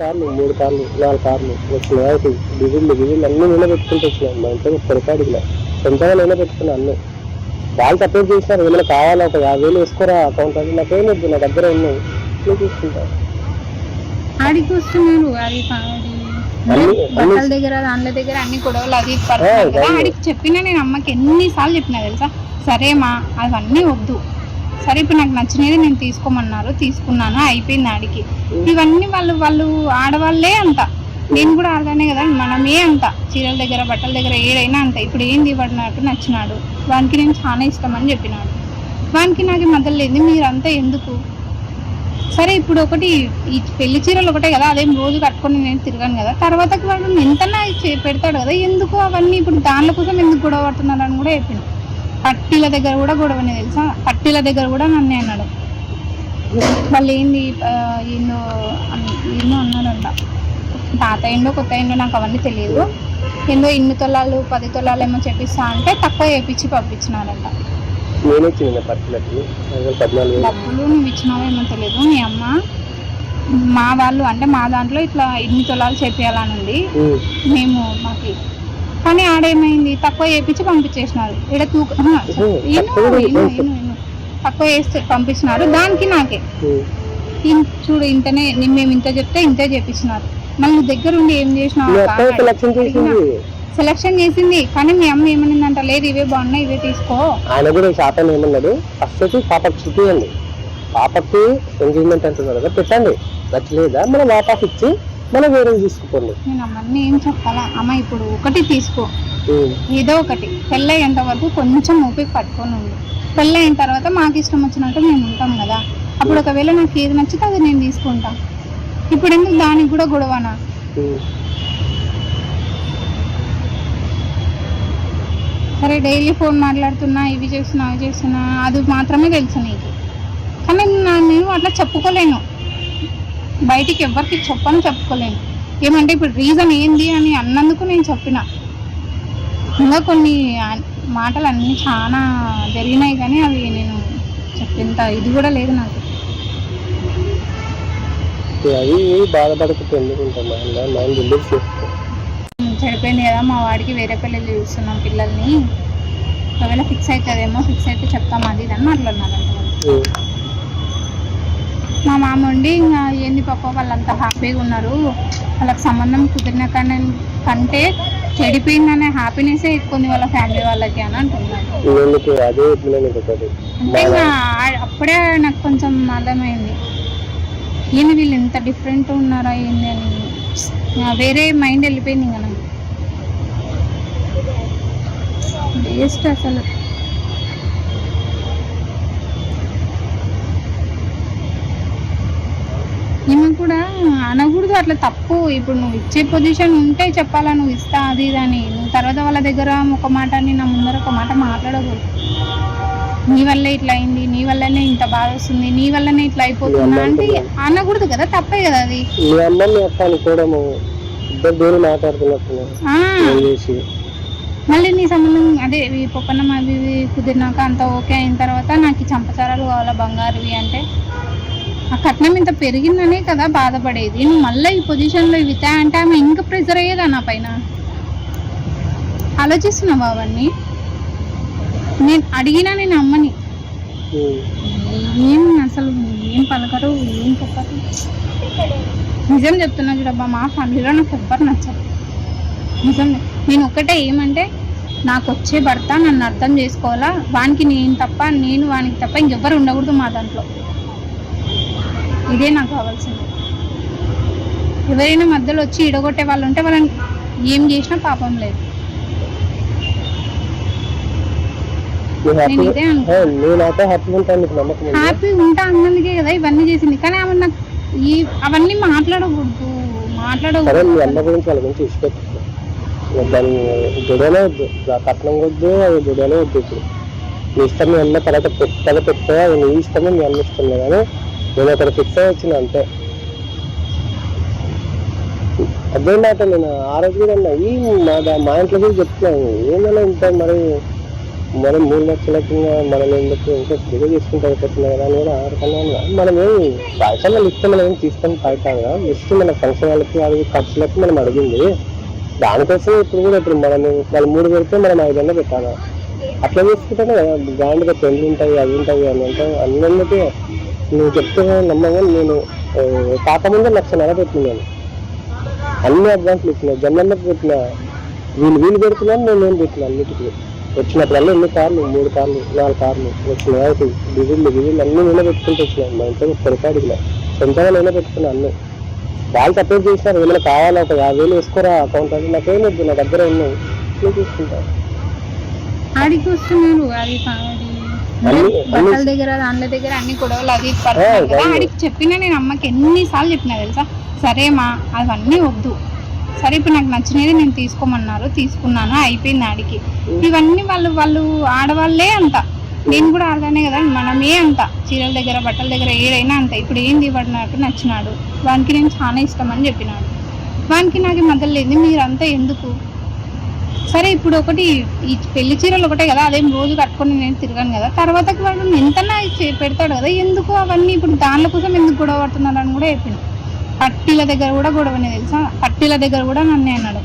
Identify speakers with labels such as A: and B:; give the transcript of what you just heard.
A: కార్లు మూడు కార్లు నాలుగు కార్లు వచ్చినాయి డిజిల్ డిజిల్ అన్ని నేనే పెట్టుకుంటూ వచ్చినాను మా ఇంట్లో పొరపాటు ఇలా సొంతంగా నేనే పెట్టుకున్నా అన్ని. వాళ్ళు సపోర్ట్ చేసినారు. ఏమైనా కావాలా? ఒక యాభై వేలు వేసుకోరా? అకౌంట్ అది నాకేం వద్దు. నా దగ్గర ఉన్నాయి నేను
B: ఆడికి అది బట్టల దగ్గర అన్ని గొడవలు అది. ఆడికి చెప్పినా నేను అమ్మకి ఎన్నిసార్లు చెప్పినా తెలుసా? సరే మా అవన్నీ వద్దు. సరే ఇప్పుడు నాకు నచ్చినది నేను తీసుకోమన్నారు తీసుకున్నాను అయిపోయింది ఆడికి. ఇవన్నీ వాళ్ళు వాళ్ళు ఆడవాళ్ళే అంత నేను కూడా ఆడదానే కదా మనమే అంత చీరల దగ్గర బట్టల దగ్గర ఏదైనా అంత ఇప్పుడు ఏంది వాడు నాకు నచ్చినాడు? వానికి నేను చాలా ఇష్టం అని చెప్పినాడు. వానికి నాకు మొదలలేదు మీరంతా ఎందుకు? సరే ఇప్పుడు ఒకటి ఈ పెళ్ళి చీరలు ఒకటే కదా అదేం రోజు కట్టుకొని నేను తిరగాను కదా. తర్వాత వాడు ఎంత పెడతాడు కదా ఎందుకు అవన్నీ ఇప్పుడు దానిల కోసం ఎందుకు గొడవ పడుతున్నారు అని కూడా చెప్పిండు పట్టీల దగ్గర కూడా గొడవనే తెలుసా? పట్టీల దగ్గర కూడా నన్నే అన్నాడు. వాళ్ళు ఏంది అన్- ఏందో అన్నాడంట. తాత ఏందో కొత్త ఏందో నాకు అవన్నీ తెలియదు. ఏందో ఇన్ని తొలాలు పది తొలాలు ఏమో చెప్పిస్తా అంటే తక్కువ చేపించి పంపించినారంట. డబ్బులు నువ్వు ఇచ్చినావేమో తెలియదు మీ అమ్మ. మా వాళ్ళు అంటే మా దాంట్లో ఇట్లా ఇన్ని తొలాలు చేపియాలని ఉంది. మేము మాకి కానీ ఆడేమైంది? తక్కువ చేపించి పంపించేసినారు. ఇక్కడ తూక
A: తక్కువ చేస్తే.
B: పంపించినారు దానికి నాకే. చూడు ఇంతనే మేము ఇంత చెప్తే ఇంతే చేపించినారు మళ్ళీ దగ్గర ఉండి ఏం చేసినావు? సెలక్షన్ చేసింది. కానీ మీ అమ్మ ఏమనిందంట? లేదు ఇవే బాగున్నాయి ఇవే తీసుకో.
A: ఆయన కూడా శాతం ఏమన్నాడు? ఫస్ట్ వచ్చి పాపకు చూపియండి. పాపకి ఎంగేజ్మెంట్ అంటున్నారు కదా పెట్టండి. నచ్చలేదా? మనం వాపస్ ఇచ్చి మనం వేరే తీసుకుపోండి
B: నేను అమ్మని ఏం చెప్పాలా? అమ్మ ఇప్పుడు ఒకటి తీసుకో. ఏదో ఒకటి. పెళ్ళయ్యేంత వరకు కొంచెం ఓపిక పట్టుకొని ఉంది పెళ్ళయిన తర్వాత మాకు ఇష్టం వచ్చినట్టు మేము ఉంటాం కదా. అప్పుడు ఒకవేళ నాకు ఏది నచ్చితే అది నేను తీసుకుంటా. ఇప్పుడు ఎందుకు దానికి కూడా గొడవనా. సరే డైలీ ఫోన్ మాట్లాడుతున్నా ఇవి చేస్తున్నా అవి చేస్తున్నా అది మాత్రమే తెలుసు నీకు. కానీ నేను అట్లా చెప్పుకోలేను. బయటికి ఎవరికి చెప్పని చెప్పుకోలేను. ఏమంటే ఇప్పుడు రీజన్ ఏంది అని అన్నందుకు నేను చెప్పిన. ఇంకా కొన్ని మాటలు అన్నీ చాలా జరిగినాయి కానీ అవి నేను చెప్పేంత ఇది కూడా లేదు నాకు. చెడిపోయింది కదా మా వాడికి వేరే పెళ్ళి చూస్తున్నాం పిల్లల్ని. ఒకవేళ ఫిక్స్ అవుతుందేమో ఫిక్స్ అయితే చెప్తాం అది ఇది అని.
A: ఉమ్.
B: మా మామ ఉండి ఇంకా ఏంది పాప వాళ్ళంతా హ్యాపీగా ఉన్నారు. వాళ్ళకి సంబంధం కుదిరిన కన్నా కంటే చెడిపోయిందనే హ్యాపీనెస్ ఎక్కువ వాళ్ళ ఫ్యామిలీ వాళ్ళకి అని అంటున్నారు. అంటే ఇంకా అప్పుడే నాకు కొంచెం అర్థమైంది. ఏంది వీళ్ళు ఇంత డిఫరెంట్ ఉన్నారా ఏంది అని. వేరే మైండ్ వెళ్ళిపోయింది ఇంకా నాకు. వేస్ట్ అసలు. ఈమె కూడా అనకూడదు అట్లా తప్పు. ఇప్పుడు నువ్వు ఇచ్చే పొజిషన్ ఉంటే చెప్పాలా నువ్వు ఇస్తా అది ఇది అని. నువ్వు తర్వాత వాళ్ళ దగ్గర ఒక మాట అని నా ముందర ఒక మాట మాట్లాడకూడదు. నీ వల్లే ఇట్లా అయింది నీ వల్లనే ఇంత బాధ వస్తుంది నీ వల్లనే ఇట్లా అయిపోతున్నా అంటే అనకూడదు కదా తప్పే కదా అది. మళ్ళీ నీ సంబంధం అదే పొప్పన్నం అవి కుదిరినాక అంత ఓకే అయిన తర్వాత నాకు చంపచారాలు కావాలా బంగారువి అంటే? ఆ కట్నం ఇంత పెరిగిందనే కదా బాధపడేది. నువ్వు మళ్ళీ ఈ పొజిషన్లో ఇవి అంటే ఆమె ఇంకా ప్రెజర్ అయ్యేదా నా పైన? ఆలోచిస్తున్నావా అవన్నీ? నేను అడిగినా నేను అమ్మని. ఏం అసలు ఏం పలకరు ఏం చెప్పరు నిజం చెప్తున్నా చూడబ్బా మా ఫ్యామిలీలో నాకు ఎవ్వరు నచ్చరు. నిజం నేను ఒక్కటే ఏమంటే నాకు వచ్చే భర్త నన్ను అర్థం చేసుకోవాలా? వానికి నేను తప్ప నేను వానికి తప్ప ఇంకెవ్వరు ఉండకూడదు మా దాంట్లో. ఇదే నాకు కావాల్సింది. ఎవరైనా మధ్యలో వచ్చి ఇడగొట్టే వాళ్ళు ఉంటే వాళ్ళని ఏం చేసినా పాపం లేదు.
A: హ్యాపీ
B: ఉంటా అన్నందుకే కదా ఇవన్నీ చేసింది. కానీ ఆమె నాకు ఈ అవన్నీ మాట్లాడకూడదు మాట్లాడకూడదు.
A: దాని వద్దు. కట్నం వద్దు అది గొడవనే వద్దు ఇప్పుడు. నీ ఇష్టం మీ తర్వాత పెట్టగా నీ ఇష్టమే మీ అమ్మ ఇష్టం కానీ నేను అక్కడ ఫిక్స్ అయ్యి వచ్చిన అంతే. అదే మాట నేను ఆ రోజు కూడా మా మా ఇంట్లో కూడా చెప్తున్నాను. ఏమైనా ఇంత మరి మనం మూడు లక్షలకి మనం ఎందుకు ఇంకా ఫ్రీగా చేసుకుంటే అయిపోతుంది కదా అని కూడా ఆడుకున్నాను. మనం ఏమి పైసలు ఇస్తే మనం ఏం తీసుకొని పైకాదు కదా. జస్ట్ మన ఫంక్షన్ వాళ్ళకి అది ఖర్చులకి మనం అడిగింది. దానికోసం ఇప్పుడు కూడా ఇప్పుడు మనం వాళ్ళు మూడు పెడితే మనం ఐదు వందలు పెట్టాలి? అట్లా చేసుకుంటేనే కదా గ్రాండ్గా పెళ్ళి ఉంటాయి అవి ఉంటాయి అని అంటే అన్నింటికి నువ్వు చెప్తే నమ్మగా నేను ఆ, లక్ష నెల పెట్టినాను అన్ని అడ్వాన్స్లు ఇచ్చిన జన్మన్నకు పెట్టిన వీళ్ళు వీళ్ళు పెడుతున్నాను నేను నేను పెట్టిన అన్నిటికీ. వచ్చినప్పుడల్లా ఎన్ని కార్లు? మూడు కార్లు నాలుగు కార్లు వచ్చిన అయితే డిజిల్ గిజిల్ అన్ని నేనే పెట్టుకుంటూ వచ్చినాను మా ఇంట్లో పొరపాటుగా సొంతంగా నేనే పెట్టుకున్నా అన్ని. వాళ్ళు సపోర్ట్ చేసినారు. ఏమైనా కావాలా? ఒక యాభై వేలు వేసుకోరా? అకౌంట్ అంటే నాకేం వద్దు. నా దగ్గర ఉన్నాయి నేను తీసుకుంటా.
B: ఆడికి వస్తున్నాను. అది బట్టల దగ్గర దాంట్ల దగ్గర అన్ని గొడవలు అది. ఆడికి చెప్పినా నేను అమ్మకి ఎన్నిసార్లు చెప్పినా తెలుసా? సరేమా అవన్నీ వద్దు. సరే ఇప్పుడు నాకు నచ్చినది నేను తీసుకోమన్నారు తీసుకున్నాను అయిపోయింది ఆడికి. ఇవన్నీ వాళ్ళు వాళ్ళు ఆడవాళ్ళే అంత నేను కూడా ఆడదానే కదా మనమే అంత చీరల దగ్గర బట్టల దగ్గర ఏదైనా అంత ఇప్పుడు ఏంది వాడు నాకు నచ్చినాడు? వానికి నేను చాలా ఇష్టం అని చెప్పినాడు. వానికి నాకు ఈ మధ్యలో లేదు మీరంతా ఎందుకు? సరే ఇప్పుడు ఒకటి ఈ పెళ్ళి చీరలు ఒకటే కదా అదేం రోజు కట్టుకొని నేను తిరగాను కదా. తర్వాత వాడు ఎంతనా పెడతాడు కదా ఎందుకు అవన్నీ ఇప్పుడు దానిల కోసం ఎందుకు గొడవ పడుతున్నాడు అని కూడా చెప్పింది పట్టీల దగ్గర కూడా గొడవనే తెలుసా? పట్టీల దగ్గర కూడా నన్నే అన్నాడు.